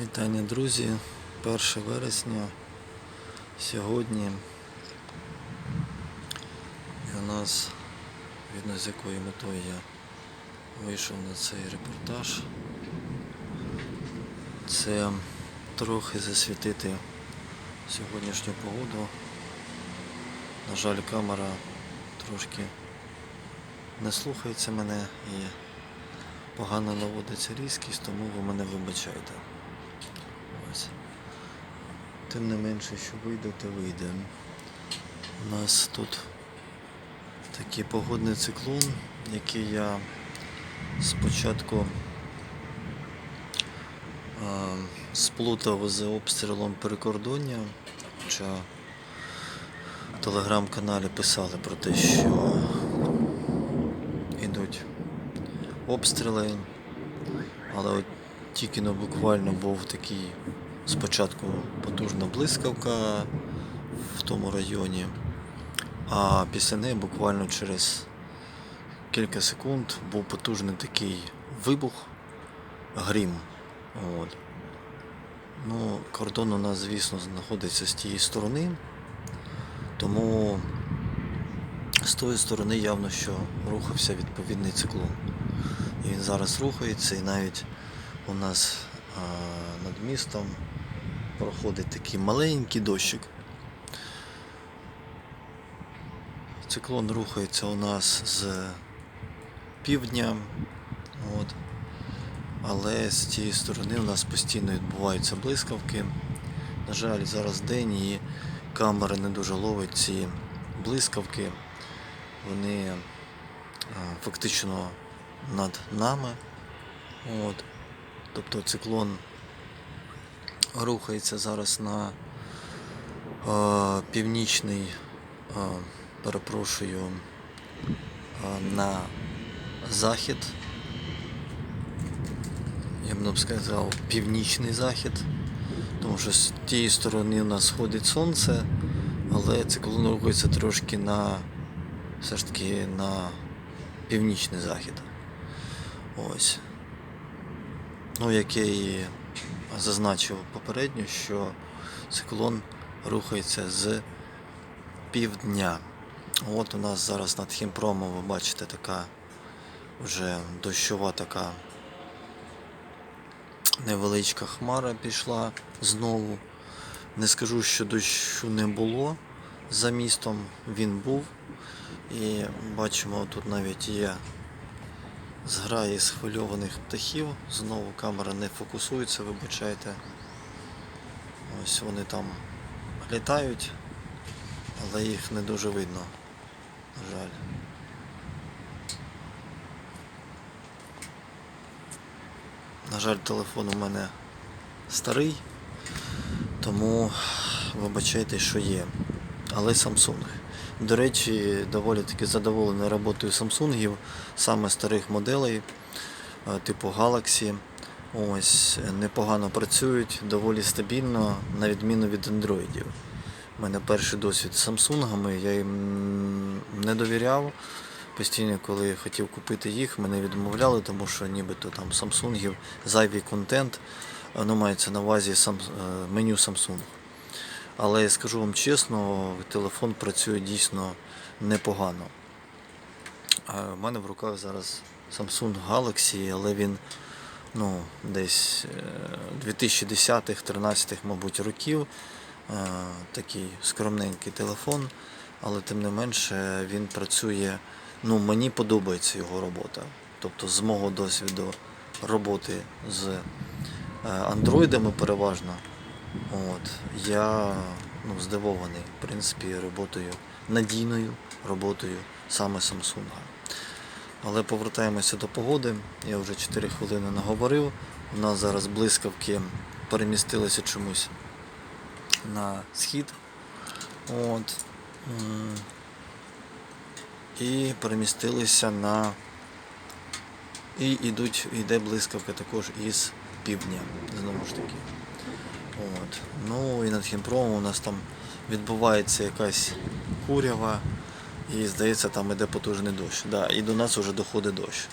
Вітання, друзі. 1 вересня. Сьогодні. І у нас, видно з якою метою я вийшов на цей репортаж. Це трохи засвітити сьогоднішню погоду. На жаль, камера трошки не слухається мене і погано наводиться різкість, тому ви мене вибачайте. Тим не менше, що вийде, то вийде. У нас тут такий погодний циклон, який я спочатку а, сплутав з обстрілом прикордоння. Хоча в телеграм-каналі писали про те, що йдуть обстріли, але от тільки буквально був такий спочатку потужна блискавка в тому районі, а після неї буквально через кілька секунд був потужний такий вибух, грім. От. Ну, кордон у нас, звісно, знаходиться з тієї сторони, тому з тої сторони явно, що рухався відповідний циклон. І він зараз рухається, і навіть у нас над містом проходить такий маленький дощик. Циклон рухається у нас з півдня, от. але з тієї сторони у нас постійно відбуваються блискавки. На жаль, зараз день і камера не дуже ловить ці блискавки. Вони фактично над нами. От. Тобто циклон рухається зараз на е, північний, е, перепрошую, е, на захід. Я б не сказав північний захід, тому що з тієї сторони у нас сходить сонце, але циклон рухається трошки на все ж таки на північний захід. Ось. Ну, як я і зазначив попередньо, що циклон рухається з півдня. От у нас зараз над Хімпромом, ви бачите, така вже дощова така невеличка хмара пішла знову. Не скажу, що дощу не було за містом, він був. І бачимо, тут навіть є зграї схвильованих птахів. Знову камера не фокусується, вибачайте. Ось вони там літають, але їх не дуже видно. На жаль. На жаль, телефон у мене старий, тому вибачайте, що є. Але Samsung. До речі, доволі таки задоволений роботою Samsung, саме старих моделей, е, типу Galaxy. Ось, непогано працюють, доволі стабільно, на відміну від андроїдів. У мене перший досвід з Samsung, я їм не довіряв. Постійно, коли хотів купити їх, мене відмовляли, тому що нібито там Samsung зайвий контент, ну мається на увазі е, меню Samsung. Але я скажу вам чесно, телефон працює дійсно непогано. У мене в руках зараз Samsung Galaxy, але він ну, десь 2010-13, мабуть, років. Е, Такий скромненький телефон, але тим не менше він працює. Ну, мені подобається його робота. Тобто з мого досвіду роботи з е, андроїдами переважно. От. Я ну, здивований, в принципі, роботою, надійною роботою саме Samsung. Але повертаємося до погоди. Я вже 4 хвилини наговорив. У нас зараз блискавки перемістилися чомусь на схід. От. І перемістилися на. І йдуть, йде блискавка також із півдня, знову ж таки. От. Ну і над Хімпромом у нас там відбувається якась курява і здається там іде потужний дощ. Да, і до нас вже доходить дощ.